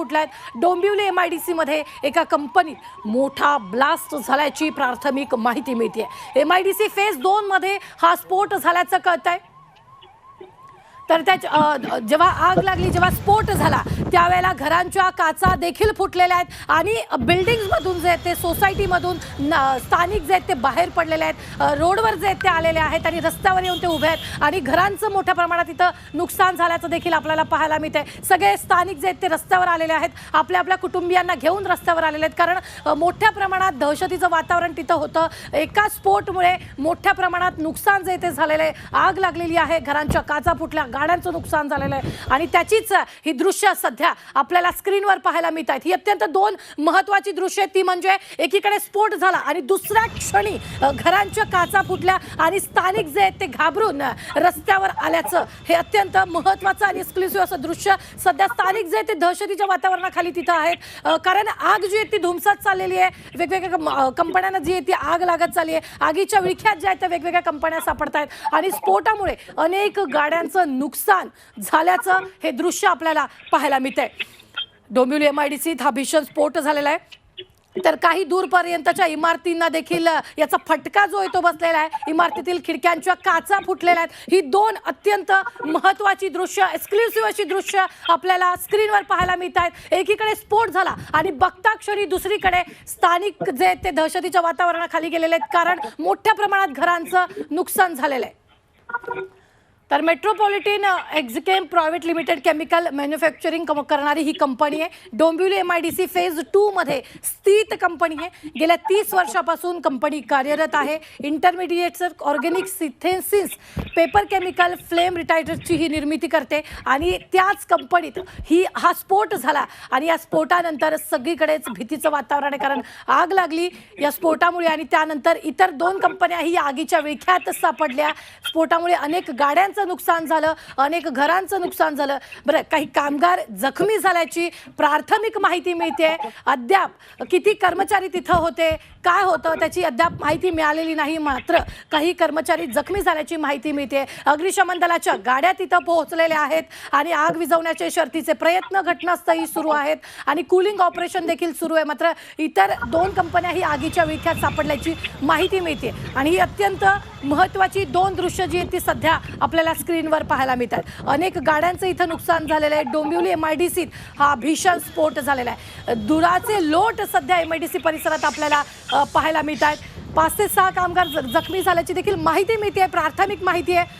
फुटल्या. आहेत Dombivli M I D सीमध्ये एका कंपनीत मोठा ब्लास्ट झाल्याची प्राथमिक माहिती मिळते M I D C phase दोनमध्ये हा स्फोट झाल्याचं कळत आहे तर त्या जेव्हा आग लागली जेव्हा स्फोट झाला त्यावेळेला घरांच्या काचा देखील फुटलेल्या आहेत आणि बिल्डिंग्समधून जे आहेत ते सोसायटीमधून न- स्थानिक जे आहेत ते बाहेर पडलेले आहेत. रोडवर जे आहेत ते आलेले आहेत आणि रस्त्यावर येऊन ते उभे आहेत आणि घरांचं मोठ्या प्रमाणात इथं नुकसान झाल्याचं देखील आपल्याला पाहायला मिळते सगळे स्थानिक जे आहेत ते रस्त्यावर आलेले आहेत. आपल्या आपल्या कुटुंबियांना घेऊन रस्त्यावर आलेले आहेत. कारण मोठ्या प्रमाणात दहशतीचं वातावरण तिथं होतं. एका स्फोटमुळे मोठ्या प्रमाणात नुकसान जे ते झालेलं आहे आग लागलेली आहे घरांच्या काचा फुटल्या गाड्यांचं नुकसान झालेलं आहे. आणि त्याचीच ही दृश्य सध्या आपल्याला स्क्रीनवर पाहायला मिळत आहेत ही अत्यंत दोन महत्वाची दृश्य ती म्हणजे एकीकडे स्फोट झाला आणि दुसऱ्या क्षणी घरांच्या काचा फुटल्या आणि स्थानिक जे आहेत ते घाबरून रस्त्यावर आल्याचं हे अत्यंत महत्वाचं आणि एक्सक्लुसिव्ह असं दृश्य सध्या स्थानिक जे ते दहशतीच्या वातावरणाखाली तिथं आहेत. कारण आग जी आहे ती धुमसत चाललेली आहे. वेगवेगळ्या कंपन्यांना जी आहे ती आग लागत चालली आहे. आगीच्या विळख्यात ज्या आहेत त्या वेगवेगळ्या कंपन्या सापडत आहेत आणि स्फोटामुळे अनेक गाड्यांचं नुकसान नुकसान झाल्याचं हे दृश्य आपल्याला पाहायला मिळतंय. डोंबिवली एम आय डी सीत हा भीषण स्फोट झालेला आहे. तर काही दूरपर्यंतच्या इमारतींना देखील याचा फटका जो आहे तो बसलेला आहे इमारतीतील खिडक्यांच्या काचा फुटलेल्या आहेत. ही दोन अत्यंत महत्वाची दृश्य एक्सक्लुसिव्ह अशी दृश्य आपल्याला स्क्रीनवर पाहायला मिळत आहेत एकीकडे स्फोट झाला आणि बघता क्षणी दुसरीकडे स्थानिक जे आहेत ते दहशतीच्या वातावरणाखाली गेलेले आहेत कारण मोठ्या प्रमाणात घरांचं नुकसान झालेलं आहे. तर metropolitan Exichem private limited chemical manufacturing कम करणारी ही कंपनी आहे. Dombivli M I D C phase टूमध्ये स्थित कंपनी आहे. गेल्या तीस वर्षापासून कंपनी कार्यरत आहे. Intermediates organic synthesis paper chemical flame रिटायटरची ही निर्मिती करते. आणि त्याच कंपनीत ही हा स्फोट झाला. आणि या स्फोटानंतर सगळीकडेच भीतीचं वातावरण आहे. कारण आग लागली या स्फोटामुळे आणि त्यानंतर इतर दोन कंपन्याही या आगीच्या विळख्यात सापडल्या. स्फोटामुळे अनेक गाड्यांचं नुकसान झालं अनेक घरांचं नुकसान झालं. बरं काही कामगार जखमी झाल्याची प्राथमिक माहिती मिळते. अद्याप किती कर्मचारी तिथं होते काय होतं त्याची अद्याप माहिती मिळालेली नाही. मात्र काही कर्मचारी जखमी झाल्याची माहिती मिळते. अग्निशमन दलाच्या गाड्या तिथं पोहोचलेल्या आहेत आणि आग विझवण्याचे शर्तीचे प्रयत्न घटनास्थळी सुरू आहेत आणि कुलिंग ऑपरेशन देखील सुरू आहे. मात्र इतर दोन कंपन्या ही आगीच्या विळख्यात सापडल्याची माहिती मिळते. आणि ही अत्यंत महत्वाची दोन दृश्य जी आहेत ती सध्या आपल्याला स्क्रीनवर पाहायला मिळतात. अनेक गाड्यांचं इथं नुकसान झालेलं आहे. डोंबिवली एम आय डी सीत हा भीषण स्फोट झालेला आहे. दुराचे लोट सध्या एम आय डी सी परिसरात आपल्याला पाहायला मिळत आहेत पाच ते सहा कामगार ज- जखमी झाल्याची देखील माहिती मिळते प्राथमिक माहिती आहे.